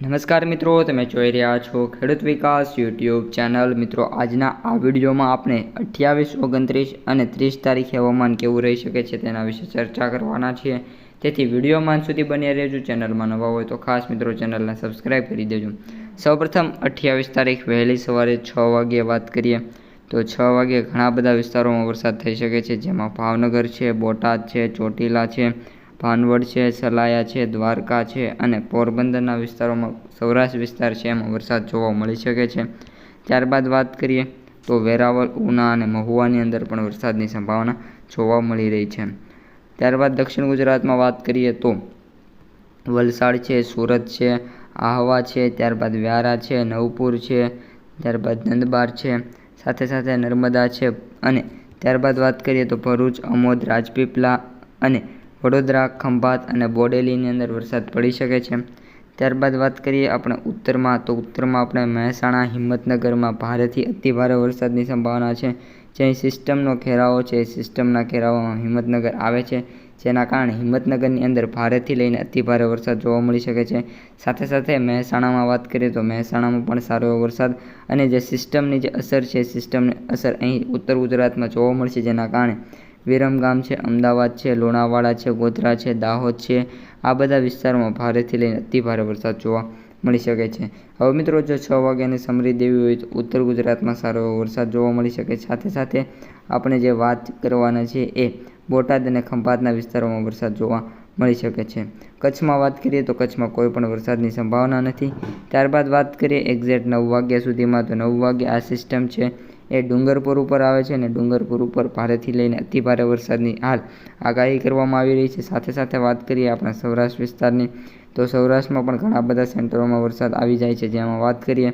નમસ્કાર મિત્રો, તમે જોઈ રહ્યા છો ખેડૂત વિકાસ યુટ્યુબ ચેનલ. મિત્રો, આજના આ વિડીયોમાં આપણે અઠ્યાવીસ, ઓગણત્રીસ અને ત્રીસ તારીખે હવામાન કેવું રહી શકે છે તેના વિશે ચર્ચા કરવાના છીએ. તેથી વિડીયોમાં સુધી બની રહેજો. ચેનલમાં નવા હોય તો ખાસ મિત્રો ચેનલને સબસ્ક્રાઈબ કરી દેજો. સૌપ્રથમ, અઠ્યાવીસ તારીખ વહેલી સવારે છ વાગ્યે વાત કરીએ. તો છ વાગ્યે ઘણા બધા વિસ્તારોમાં વરસાદ થઈ શકે છે. જેમાં ભાવનગર છે, બોટાદ છે, ચોટીલા છે ભાનવડ છે, સલાયા છે, દ્વારકા છે અને પોરબંદરના વિસ્તારોમાં સૌરાષ્ટ્ર વિસ્તાર છે. એમાં વરસાદ જોવા મળી શકે છે. ત્યારબાદ વાત કરીએ તો વેરાવળ, ઉના અને મહુવાની અંદર પણ વરસાદની સંભાવના જોવા મળી રહી છે. ત્યારબાદ દક્ષિણ ગુજરાતમાં વાત કરીએ તો વલસાડ છે, સુરત છે, આહવા છે, ત્યારબાદ વ્યારા છે, નવપુર છે, ત્યારબાદ નંદબાર છે, સાથે સાથે નર્મદા છે અને ત્યારબાદ વાત કરીએ તો ભરૂચ અમોદ રાજપીપલા અને વડોદરા, ખંભાત અને બોડેલીની અંદર વરસાદ પડી શકે છે. ત્યારબાદ વાત કરીએ આપણે ઉત્તરમાં, તો ઉત્તરમાં આપણે મહેસાણા, હિંમતનગરમાં ભારેથી અતિભારે વરસાદની સંભાવના છે. જે સિસ્ટમનો ઘેરાવો છે, એ સિસ્ટમના ઘેરાવામાં હિંમતનગર આવે છે. જેના કારણે હિંમતનગરની અંદર ભારેથી લઈને અતિભારે વરસાદ જોવા મળી શકે છે. સાથે સાથે મહેસાણામાં વાત કરીએ તો મહેસાણામાં પણ સારો એવો વરસાદ અને જે સિસ્ટમની જે અસર છે સિસ્ટમની અસર અહીં ઉત્તર ગુજરાતમાં જોવા મળશે, જેના કારણે વિરમગામ છે, અમદાવાદ છે, લોણાવાડા છે, ગોધરા છે, દાહોદ છે. આ બધા વિસ્તારોમાં ભારેથી લઈને અતિભારે વરસાદ જોવા મળી શકે છે. હવે મિત્રો જો છ વાગ્યાની સમરી દેવી હોય તો ઉત્તર ગુજરાતમાં સારો એવો વરસાદ જોવા મળી શકે. સાથે સાથે આપણે જે વાત કરવાના છે એ બોટાદ અને ખંભાતના વિસ્તારોમાં વરસાદ જોવા મળી શકે છે. કચ્છમાં વાત કરીએ તો કચ્છમાં કોઈ પણ વરસાદની સંભાવના નથી. ત્યારબાદ વાત કરીએ એક્ઝેક્ટ નવ વાગ્યા સુધીમાં તો નવ વાગ્યા આ સિસ્ટમ છે. એ ડુંગરપુર ઉપર આવે છે અને ડુંગરપુર ઉપર ભારેથી લઈને અતિભારે વરસાદની હાલ આગાહી કરવામાં આવી રહી છે. સાથે સાથે વાત કરીએ આપણા સૌરાષ્ટ્ર વિસ્તારની, તો સૌરાષ્ટ્રમાં પણ ઘણા બધા સેન્ટરોમાં વરસાદ આવી જાય છે. જેમાં વાત કરીએ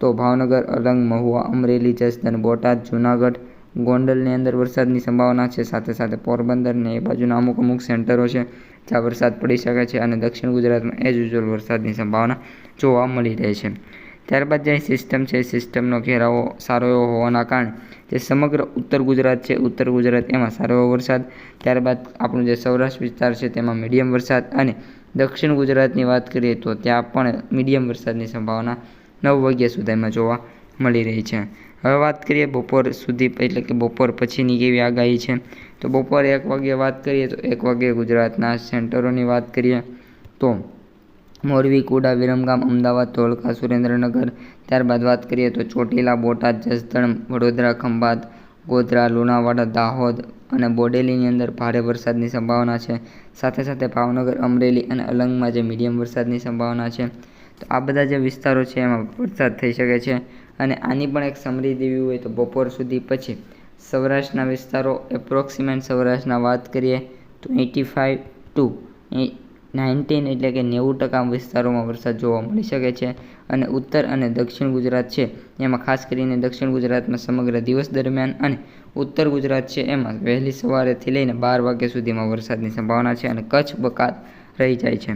તો ભાવનગર, અલંગ, મહુવા, અમરેલી જસદન બોટાદ, જૂનાગઢ, ગોંડલની અંદર વરસાદની સંભાવના છે. સાથે સાથે પોરબંદર ને એ બાજુના અમુક અમુક સેન્ટરો છે જ્યાં વરસાદ પડી શકે છે અને દક્ષિણ ગુજરાતમાં એઝ યુઝ્યુઅલ વરસાદની સંભાવના જોવા મળી રહે છે. ત્યારબાદ જે સિસ્ટમ છે સિસ્ટમનો ઘેરાવો સારો એવો હોવાના કારણે જે સમગ્ર ઉત્તર ગુજરાત છે, ઉત્તર ગુજરાત એમાં સારો એવો વરસાદ. ત્યારબાદ આપણું જે સૌરાષ્ટ્ર વિસ્તાર છે, તેમાં મીડિયમ વરસાદ અને દક્ષિણ ગુજરાતની વાત કરીએ તો ત્યાં પણ મીડિયમ વરસાદની સંભાવના નવ વાગ્યા સુધીમાં જોવા મળી રહી છે. હવે વાત કરીએ બપોર સુધી, એટલે કે બપોર પછીની કેવી આગાહી છે. તો બપોરે એક વાગ્યે વાત કરીએ તો એક વાગ્યે ગુજરાતના સેન્ટરોની વાત કરીએ તો મોરબી, કુડા, વિરમગામ, અમદાવાદ, ધોળકા, સુરેન્દ્રનગર, ત્યારબાદ વાત કરીએ તો ચોટીલા, બોટાદ, જસદણ, વડોદરા, ખંભાત, ગોધરા, લુણાવાડા, દાહોદ અને બોડેલીની અંદર ભારે વરસાદની સંભાવના છે. સાથે સાથે ભાવનગર, અમરેલી અને અલંગમાં જે મીડિયમ વરસાદની સંભાવના છે. તો આ બધા જે વિસ્તારો છે એમાં વરસાદ થઈ શકે છે અને આની પણ એક સમરી દેવી હોય તો બપોર સુધી પછી સૌરાષ્ટ્રના વિસ્તારો એપ્રોક્સિમેટ સૌરાષ્ટ્રના વાત કરીએ તો એટી ફાઇવ ટુ નાઇન્ટીન એટલે કે નેવું ટકા વિસ્તારોમાં વરસાદ જોવા મળી શકે છે અને ઉત્તર અને દક્ષિણ ગુજરાત છે. એમાં ખાસ કરીને દક્ષિણ ગુજરાતમાં સમગ્ર દિવસ દરમિયાન અને ઉત્તર ગુજરાત છે એમાં વહેલી સવારેથી લઈને બાર વાગ્યા સુધીમાં વરસાદની સંભાવના છે અને કચ્છ બકાત રહી જાય છે.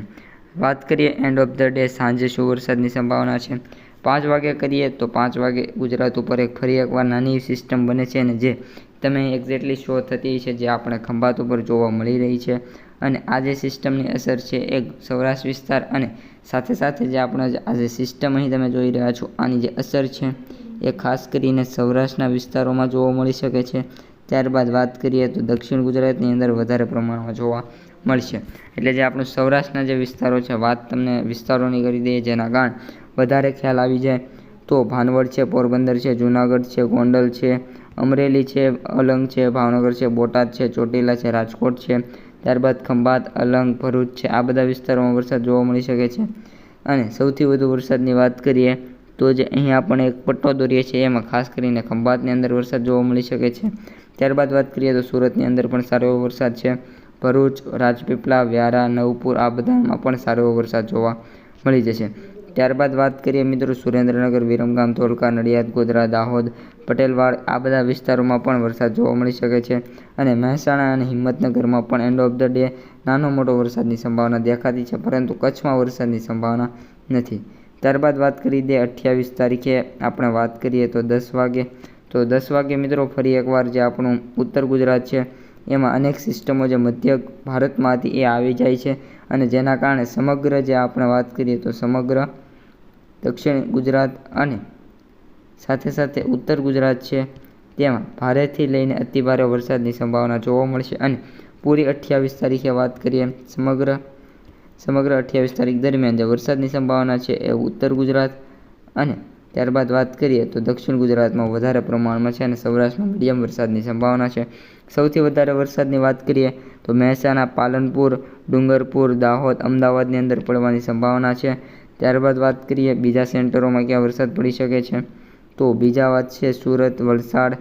વાત કરીએ એન્ડ ઓફ ધ ડે સાંજે શું વરસાદની સંભાવના છે? પાંચ વાગે કરીએ તો પાંચ વાગે ગુજરાત ઉપર એક ફરી એકવાર નાની સિસ્ટમ બને છે અને જે તમે એક્ઝેક્ટલી શો થતી છે, જે આપણે ખંભાત ઉપર જોવા મળી રહી છે. અને આ જે સિસ્ટમની અસર છે એ સૌરાષ્ટ્ર વિસ્તાર અને સાથે સાથે જે આપણે આ જે સિસ્ટમ અહીં તમે જોઈ રહ્યા છો, આની જે અસર છે એ ખાસ કરીને સૌરાષ્ટ્રના વિસ્તારોમાં જોવા મળી શકે છે. ત્યારબાદ વાત કરીએ તો દક્ષિણ ગુજરાતની અંદર વધારે પ્રમાણમાં જોવા મળશે. એટલે જે આપણું સૌરાષ્ટ્રના જે વિસ્તારો છે, વાત તમને વિસ્તારોની કરી દઈએ જેના કારણે વધારે ખ્યાલ આવી જાય, તો ભાનવડ છે, પોરબંદર છે, જૂનાગઢ છે, ગોંડલ છે, અમરેલી છે, અલંગ છે, ભાવનગર છે, બોટાદ છે, ચોટીલા છે, રાજકોટ છે ત્યારબાદ ખંભાત, અલંગ, ભરૂચ છે. આ બધા વિસ્તારોમાં વરસાદ જોવા મળી શકે છે. અને સૌથી વધુ વરસાદની વાત કરીએ તો જે અહીં આપણે એક પટ્ટો દોરીએ છીએ, એમાં ખાસ કરીને ખંભાતની અંદર વરસાદ જોવા મળી શકે છે. ત્યારબાદ વાત કરીએ તો સુરતની અંદર પણ સારો એવો વરસાદ છે. ભરૂચ, રાજપીપળા, વ્યારા, નવપુર આ બધામાં પણ સારો એવો વરસાદ જોવા મળી જશે. ત્યારબાદ વાત કરીએ મિત્રો સુરેન્દ્રનગર, વિરમગામ, ધોળકા, નડિયાદ, ગોધરા, દાહોદ, પટેલવાડ, આ બધા વિસ્તારોમાં પણ વરસાદ જોવા મળી શકે છે અને મહેસાણા અને હિંમતનગરમાં પણ એન્ડ ઓફ ધ ડે નાનો મોટો વરસાદની સંભાવના દેખાતી છે, પરંતુ કચ્છમાં વરસાદની સંભાવના નથી. ત્યારબાદ વાત કરી દે અઠ્યાવીસ તારીખે આપણે વાત કરીએ તો દસ વાગે. તો દસ વાગે મિત્રો ફરી એકવાર જે આપણું ઉત્તર ગુજરાત છે, એમાં અનેક સિસ્ટમો જે મધ્ય ભારતમાં હતી એ આવી જાય છે અને જેના કારણે સમગ્ર જે આપણે વાત કરીએ તો સમગ્ર દક્ષિણ ગુજરાત અને સાથે સાથે ઉત્તર ગુજરાત છે. તેમાં ભારેથી લઈને અતિભારે વરસાદની સંભાવના જોવા મળશે અને પૂરી અઠ્યાવીસ તારીખે વાત કરીએ સમગ્ર સમગ્ર અઠ્યાવીસ તારીખ દરમિયાન જે વરસાદની સંભાવના છે એ ઉત્તર ગુજરાત અને ત્યારબાદ વાત કરીએ તો દક્ષિણ ગુજરાતમાં વધારે પ્રમાણમાં છે અને સૌરાષ્ટ્રમાં મીડિયમ વરસાદની સંભાવના છે. સૌથી વધારે વરસાદની વાત કરીએ તો મહેસાણા, પાલનપુર, ડુંગરપુર, દાહોદ, અમદાવાદની અંદર પડવાની સંભાવના છે. ત્યારબાદ વાત કરીએ બીજા સેન્ટરોમાં ક્યાં વરસાદ પડી શકે છે, તો બીજા વાત છે સુરત, વલસાડ,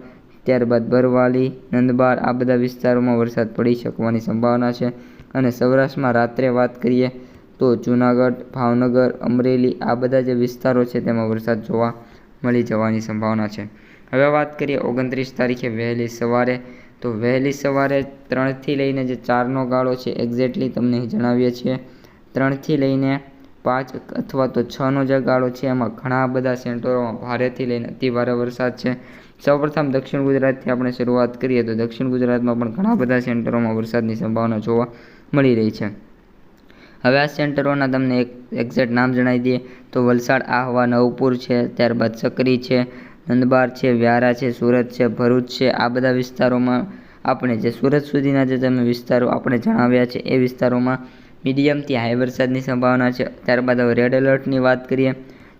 ત્યારબાદ બરવાલી, નંદબાર, આ બધા વિસ્તારોમાં વરસાદ પડી શકવાની સંભાવના છે. અને સૌરાષ્ટ્રમાં રાત્રે વાત કરીએ તો જૂનાગઢ, ભાવનગર, અમરેલી, આ બધા જે વિસ્તારો છે તેમાં વરસાદ જોવા મળી જવાની સંભાવના છે. હવે વાત કરીએ ઓગણત્રીસ તારીખે વહેલી સવારે, તો વહેલી સવારે ત્રણથી લઈને જે ચારનો ગાળો છે એક્ઝેક્ટલી તમને જણાવીએ છીએ, ત્રણથી લઈને પાંચ અથવા તો છનો જે ગાળો છે. એમાં ઘણા બધા સેન્ટરોમાં ભારેથી લઈને અતિભારે વરસાદ છે. સૌપ્રથમ દક્ષિણ ગુજરાતથી આપણે શરૂઆત કરીએ તો દક્ષિણ ગુજરાતમાં પણ ઘણા બધા સેન્ટરોમાં વરસાદની સંભાવના જોવા મળી રહી છે. હવે આ સેન્ટરોના તમને એક એક્ઝેક્ટ નામ જણાવી દઈએ તો વલસાડ, આહવા, નવપુર છે, ત્યારબાદ સકરી છે, નંદબાર છે, વ્યારા છે, સુરત છે, ભરૂચ છે. આ બધા વિસ્તારોમાં આપણે જે સુરત સુધીના જે તમે વિસ્તારો આપણે જણાવ્યા છે, એ વિસ્તારોમાં મીડિયમથી હાઈ વરસાદની સંભાવના છે. ત્યારબાદ હવે રેડ એલર્ટની વાત કરીએ,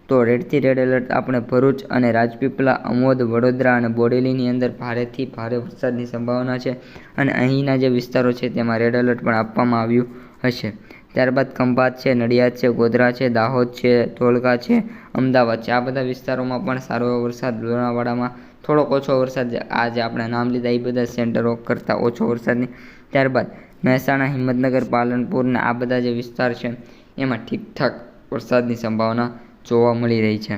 તો રેડથી રેડ એલર્ટ આપણે ભરૂચ અને રાજપીપળા, અમોદ, વડોદરા અને બોડેલીની અંદર ભારેથી ભારે વરસાદની સંભાવના છે અને અહીંના જે વિસ્તારો છે તેમાં રેડ એલર્ટ પણ આપવામાં આવ્યું હશે. ત્યારબાદ ખંભાત છે, નડિયાદ છે, ગોધરા છે, દાહોદ છે ધોલકા છે, અમદાવાદ છે. આ બધા વિસ્તારોમાં પણ સારો એવો વરસાદ લુણાવાડામાં થોડોક ઓછો વરસાદ આજે આપણે નામ લીધા, એ બધા સેન્ટરો કરતાં ઓછો વરસાદની. ત્યારબાદ મહેસાણા, હિંમતનગર પાલનપુરના આ બધા જે વિસ્તાર છે, એમાં ઠીકઠાક વરસાદની સંભાવના જોવા મળી રહી છે.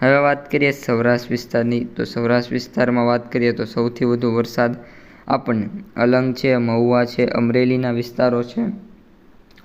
હવે વાત કરીએ સૌરાષ્ટ્ર વિસ્તારની, તો સૌરાષ્ટ્ર વિસ્તારમાં વાત કરીએ તો સૌથી વધુ વરસાદ આપણને અલંગ છે, મહુવા છે, અમરેલીના વિસ્તારો છે.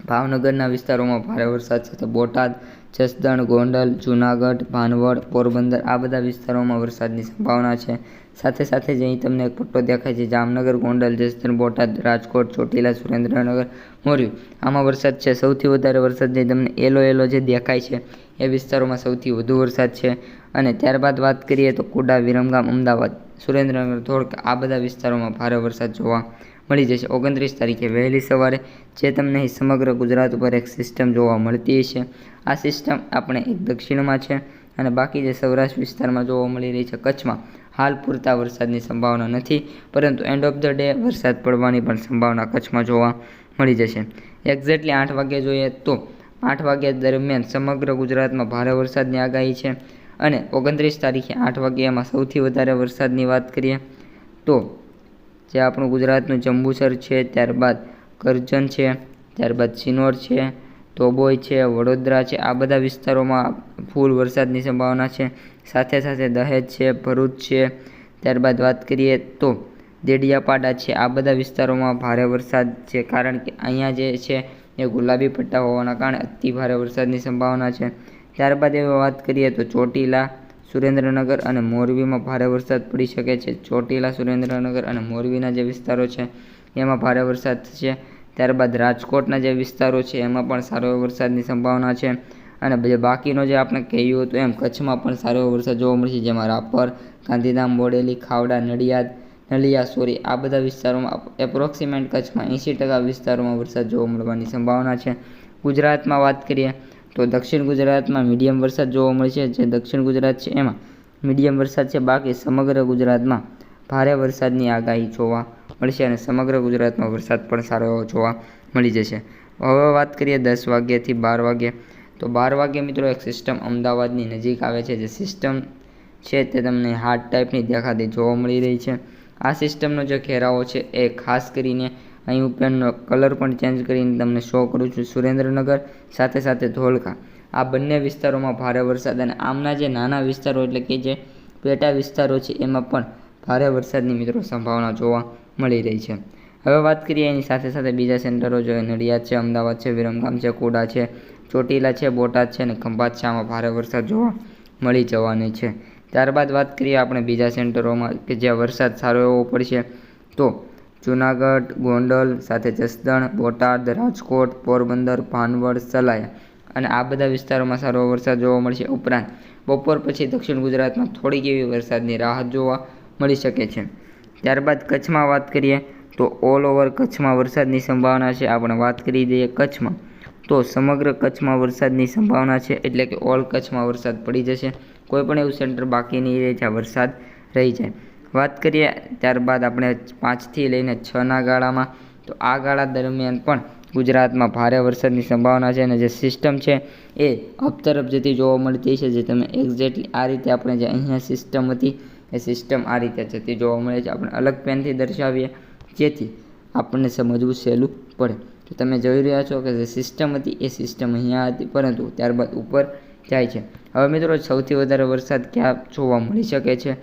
ભાવનગરના વિસ્તારોમાં ભારે વરસાદ સાથે બોટાદ જસદણ, ગોંડલ, જૂનાગઢ, ભાનવડ, પોરબંદર આ બધા વિસ્તારોમાં વરસાદની સંભાવના છે. સાથે સાથે જ અહીં તમને એક પટ્ટો દેખાય છે. જામનગર, ગોંડલ, જસદણ, બોટાદ, રાજકોટ, ચોટીલા, સુરેન્દ્રનગર મોર્યું આમાં વરસાદ છે. સૌથી વધારે વરસાદ જે તમને એલો એલો જે દેખાય છે, એ વિસ્તારોમાં સૌથી વધુ વરસાદ છે. અને ત્યારબાદ વાત કરીએ તો કુડા, વિરમગામ, અમદાવાદ, સુરેન્દ્રનગર, ધોળકા આ બધા વિસ્તારોમાં ભારે વરસાદ જોવા મળી જશે. ઓગણત્રીસ તારીખે વહેલી સવારે જે તમને સમગ્ર ગુજરાત ઉપર એક સિસ્ટમ જોવા મળતી છે આ સિસ્ટમ આપણે એક દક્ષિણમાં છે અને બાકી જે સૌરાષ્ટ્ર વિસ્તારમાં જોવા મળી રહી છે કચ્છમાં હાલ પૂરતા વરસાદની સંભાવના નથી, પરંતુ એન્ડ ઓફ ધ ડે વરસાદ પડવાની પણ સંભાવના કચ્છમાં જોવા મળી જશે. એક્ઝેક્ટલી આઠ વાગે જોઈએ તો આઠ વાગ્યા દરમિયાન સમગ્ર ગુજરાતમાં ભારે વરસાદની આગાહી છે અને ઓગણત્રીસ તારીખે આઠ વાગ્યામાં સૌથી વધારે વરસાદની વાત કરીએ તો જે આપણું ગુજરાતનું જંબુસર છે, ત્યારબાદ કરજણ છે, ત્યારબાદ સિનોર છે તોબોય છે, વડોદરા છે, આ બધા વિસ્તારોમાં ફૂલ વરસાદની સંભાવના છે. સાથે સાથે દહેજ છે, ભરૂચ છે, ત્યારબાદ વાત કરીએ તો દેડિયાપાડા છે, આ બધા વિસ્તારોમાં ભારે વરસાદ છે, કારણ કે અહીંયા જે છે એ ગુલાબી પટ્ટા હોવાના કારણે અતિ ભારે વરસાદની સંભાવના છે. ત્યારબાદ એવી વાત કરીએ તો ચોટીલા સુરેન્દ્રનગર અને મોરબીમાં ભારે વરસાદ પડી શકે છે. ચોટીલા, સુરેન્દ્રનગર અને મોરબીના જે વિસ્તારો છે, એમાં ભારે વરસાદ થશે. ત્યારબાદ રાજકોટના જે વિસ્તારો છે, એમાં પણ સારો એવો વરસાદની સંભાવના છે. અને જે બાકીનો જે આપણે કહ્યું હતું એમ, કચ્છમાં પણ સારો એવો વરસાદ જોવા મળશે. જેમાં રાપર, ગાંધીધામ, બોડેલી, ખાવડા, નડિયાદ, નલિયા, સોરી, આ બધા વિસ્તારોમાં એપ્રોક્સિમેટ કચ્છમાં એંસી ટકા વિસ્તારોમાં વરસાદ જોવા મળવાની સંભાવના છે. ગુજરાતમાં વાત કરીએ તો દક્ષિણ ગુજરાતમાં મીડિયમ વરસાદ જોવા મળશે જે દક્ષિણ ગુજરાત છે એમાં મીડિયમ વરસાદ છે. બાકી સમગ્ર ગુજરાતમાં ભારે વરસાદની આગાહી જોવા મળશે અને સમગ્ર ગુજરાતમાં વરસાદ પણ સારો એવો જોવા મળી જશે. હવે વાત કરીએ દસ વાગ્યાથી બાર વાગ્યે તો બાર વાગે મિત્રો એક સિસ્ટમ અમદાવાદની નજીક આવે છે. જે સિસ્ટમ છે તે તમને હાર્ટ ટાઈપની દેખાતી જોવા મળી રહી છે. આ સિસ્ટમનો જે ઘેરાવો છે એ ખાસ કરીને અહીં ઉપરનો કલર પણ ચેન્જ કરીને તમને શો કરું છું. સુરેન્દ્રનગર, સાથે સાથે ધોળકા. આ બંને વિસ્તારોમાં ભારે વરસાદ અને આમના જે નાના વિસ્તારો એટલે કે જે પેટા વિસ્તારો છે, એમાં પણ ભારે વરસાદની મિત્રો સંભાવના જોવા મળી રહી છે. હવે વાત કરીએ એની સાથે સાથે બીજા સેન્ટરો જો નડિયાદ છે, અમદાવાદ છે, વિરમગામ છે, કોડા છે, ચોટીલા છે, બોટાદ છે અને ખંભાત છે. આમાં ભારે વરસાદ જોવા મળી જવાની છે. ત્યારબાદ વાત કરીએ આપણે બીજા સેન્ટરોમાં કે જ્યાં વરસાદ સારો એવો પડશે તો જૂનાગઢ, ગોંડલ સાથે જસદણ, બોટાદ, રાજકોટ, પોરબંદર, ભાનવડ, સલાયા અને આ બધા વિસ્તારોમાં સારો વરસાદ જોવા મળશે ઉપરાંત બપોર પછી દક્ષિણ ગુજરાતમાં થોડીક એવી વરસાદની રાહત જોવા મળી શકે છે. ત્યારબાદ કચ્છમાં વાત કરીએ તો ઓલ ઓવર કચ્છમાં વરસાદની સંભાવના છે. આપણે વાત કરી દઈએ કચ્છમાં. તો સમગ્ર કચ્છમાં વરસાદની સંભાવના છે એટલે કે ઓલ કચ્છમાં વરસાદ પડી જશે. કોઈ પણ એવું સેન્ટર બાકી નહીં રહે જ્યાં વરસાદ રહી જાય. વાત કરીએ ત્યારબાદ આપણે પાંચથી લઈને છના ગાળામાં, તો આ ગાળા દરમિયાન પણ ગુજરાતમાં ભારે વરસાદની સંભાવના છે અને જે સિસ્ટમ છે એ અપ તરફ જતી જોવા મળતી છે, જે તમે એક્ઝેક્ટલી આ રીતે આપણે જે અહીંયા સિસ્ટમ હતી, એ સિસ્ટમ આ રીતે જતી જોવા મળે છે. આપણે અલગ પેનથી દર્શાવીએ, જેથી આપણને સમજવું સહેલું પડે. તો તમે જોઈ રહ્યા છો કે જે સિસ્ટમ હતી, એ સિસ્ટમ અહીંયા હતી, પરંતુ ત્યારબાદ ઉપર જાય છે. હવે મિત્રો, સૌથી વધારે વરસાદ ક્યાં જોવા મળી શકે છે?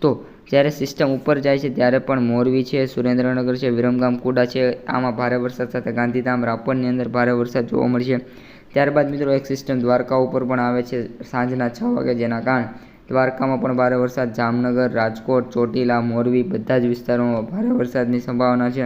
તો જ્યારે સિસ્ટમ ઉપર જાય છે ત્યારે પણ મોરબી છે, સુરેન્દ્રનગર છે વિરમગામ કુડા છે, આમાં ભારે વરસાદ સાથે ગાંધીધામ, રાપરની અંદર ભારે વરસાદ જોવા મળશે ત્યારબાદ મિત્રો એક સિસ્ટમ દ્વારકા ઉપર પણ આવે છે સાંજના છ વાગે, જેના કારણે દ્વારકામાં પણ ભારે વરસાદ, જામનગર, રાજકોટ, ચોટીલા, મોરબી બધા જ વિસ્તારોમાં ભારે વરસાદની સંભાવના છે.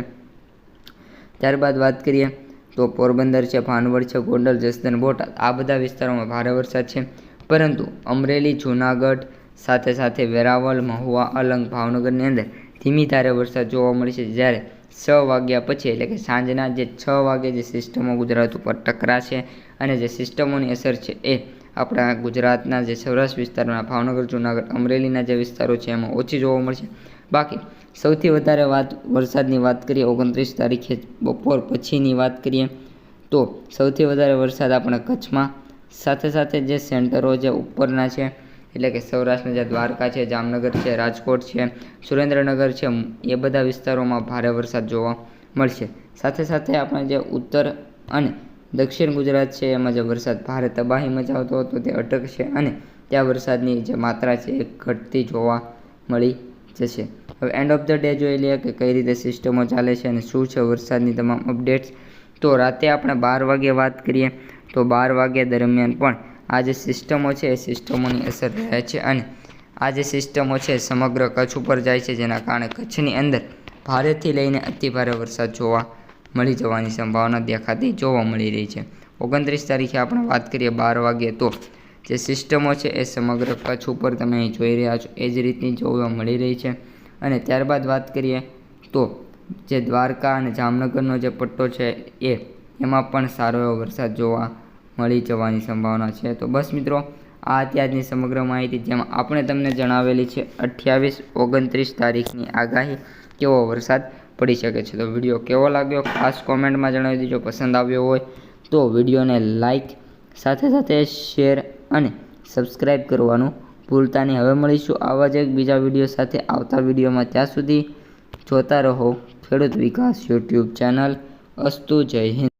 ત્યારબાદ વાત કરીએ તો પોરબંદર છે, ભાનવડ છે, ગોંડલ જસદન બોટાદ, આ બધા વિસ્તારોમાં ભારે વરસાદ છે. પરંતુ અમરેલી, જૂનાગઢ સાથે સાથે વેરાવળ મહુવા અલંગ ભાવનગરની અંદર ધીમી ધારે વરસાદ જોવા મળશે જ્યારે છ વાગ્યા પછી એટલે કે સાંજના જે છ વાગે જે સિસ્ટમો ગુજરાત ઉપર ટકરાશે અને જે સિસ્ટમોની અસર છે એ આપણા ગુજરાતના જે સૌરાષ્ટ્ર વિસ્તારમાં ભાવનગર, જૂનાગઢ, અમરેલીના જે વિસ્તારો છે એમાં ઓછી જોવા મળશે બાકી સૌથી વધારે વાત વરસાદની વાત કરીએ ઓગણત્રીસ તારીખે બપોર પછીની વાત કરીએ તો સૌથી વધારે વરસાદ આપણા કચ્છમાં. સાથે સાથે જે સેન્ટરો જે ઉપરના છે એટલે કે સૌરાષ્ટ્રના જે દ્વારકા છે, જામનગર છે, રાજકોટ છે, સુરેન્દ્રનગર છે, એ બધા વિસ્તારોમાં ભારે વરસાદ જોવા મળશે. સાથે સાથે આપણે જે ઉત્તર અને દક્ષિણ ગુજરાત છે, એમાં જે વરસાદ ભારે તબાહી મચાવતો હતો, તે અટકશે અને ત્યાં વરસાદની જે માત્રા છે, એ ઘટતી જોવા મળી જશે. હવે એન્ડ ઓફ ધ ડે જોઈ લઈએ કે કઈ રીતે સિસ્ટમો ચાલે છે અને શું છે વરસાદની તમામ અપડેટ્સ તો રાતે આપણે બાર વાગે વાત કરીએ, તો બાર વાગ્યા દરમિયાન પણ આ જે સિસ્ટમો છે, એ સિસ્ટમોની અસર રહે છે અને આ જે સિસ્ટમો છે સમગ્ર કચ્છ ઉપર જાય છે, જેના કારણે કચ્છની અંદર ભારેથી લઈને અતિભારે વરસાદ જોવા મળી જવાની સંભાવના દેખાતી જોવા મળી રહી છે. ઓગણત્રીસ તારીખે આપણે વાત કરીએ બાર વાગ્યે તો જે સિસ્ટમો છે, એ સમગ્ર કચ્છ ઉપર તમે જોઈ રહ્યા છો. એ જ રીતની જોવા મળી રહી છે. અને ત્યારબાદ વાત કરીએ તો જે દ્વારકા અને જામનગરનો જે પટ્ટો છે, એ, એમાં પણ સારો એવો વરસાદ જોવા મળી જવાની સંભાવના છે. તો બસ મિત્રો, આ અત્યારની સમગ્ર માહિતી જેમાં આપણે તમને જણાવેલી છે, અઠ્યાવીસ ઓગણત્રીસ તારીખની આગાહી કેવો વરસાદ પડી શકે છે. તો વીડિયો કેવો લાગ્યો? ખાસ કોમેન્ટમાં જણાવી દેજો. પસંદ આવ્યો હોય તો વિડીયોને લાઇક સાથે સાથે શેર અને સબસ્ક્રાઈબ કરવાનું ભૂલતા નહીં. હવે મળીશું આવા જ એક બીજા વીડિયો સાથે. આવતા વિડીયોમાં ત્યાં સુધી જોતા રહો. ખેડૂત વિકાસ યુટ્યુબ ચેનલ. અસ્તુ જય હિન્દ.